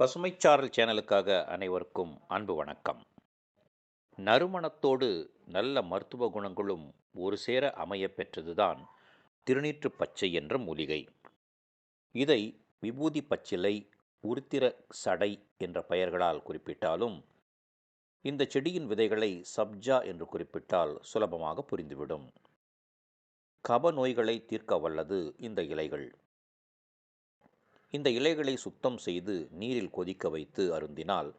பசுமைச்சாரல் சேனலுக்காக அனைவருக்கும் அன்பு வணக்கம். நறுமணத்தோடு நல்ல மருத்துவ குணங்களும் ஒரு சேர அமைய பெற்றதுதான் திருநீற்று பச்சை என்ற மூலிகை. இதை விபூதி பச்சிலை உருத்திர சடை என்ற பெயர்களால் குறிப்பிட்டாலும் இந்த செடியின் விதைகளை சப்ஜா என்று குறிப்பிட்டால் சுலபமாக புரிந்துவிடும். கப நோய்களை தீர்க்க வல்லது இந்த இலைகள். இந்த இலைகளை சுத்தம் செய்து நீரில் கொதிக்க வைத்து அருந்தினால்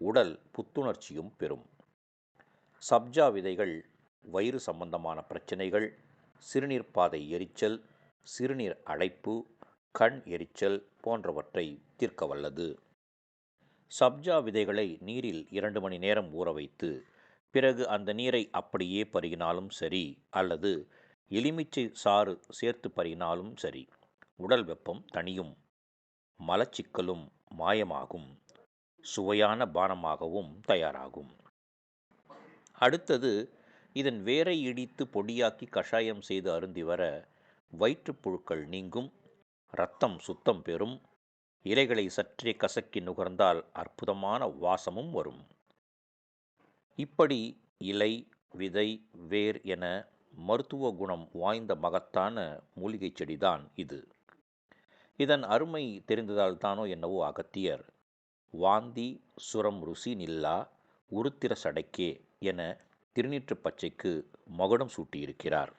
உடல் புத்துணர்ச்சியும் பெறும். சப்ஜா விதைகள் வயிறு சம்பந்தமான பிரச்சனைகள் சிறுநீர் பாதை எரிச்சல் சிறுநீர் அடைப்பு கண் எரிச்சல் போன்றவற்றை தீர்க்க வல்லது. சப்ஜா விதைகளை நீரில் இரண்டு மணி நேரம் ஊற வைத்து பிறகு அந்த நீரை அப்படியே பருகினாலும் சரி அல்லது எலுமிச்சை சாறு சேர்த்து பருகினாலும் சரி உடல் வெப்பம் தணியும். மலச்சிக்கலும் மாயமாகும். சுவையான பானமாகவும் தயாராகும். அடுத்தது இதன் வேரை இடித்து பொடியாக்கி கஷாயம் செய்து அருந்தி வர வயிற்றுப்புழுக்கள் நீங்கும். இரத்தம் சுத்தம் பெறும். இலைகளை சற்றே கசக்கி நுகர்ந்தால் அற்புதமான வாசமும் வரும். இப்படி இலை விதை வேர் என மருத்துவ குணம் வாய்ந்த மகத்தான மூலிகை செடிதான் இது. இதன் அருமை தெரிந்ததால் தானோ என்னவோ அகத்தியர். வாந்தி சுரம் ருசி நில்லா உருத்திர சடைக்கே என திருநீற்று பச்சைக்கு மகுடம் சூட்டியிருக்கிறார்.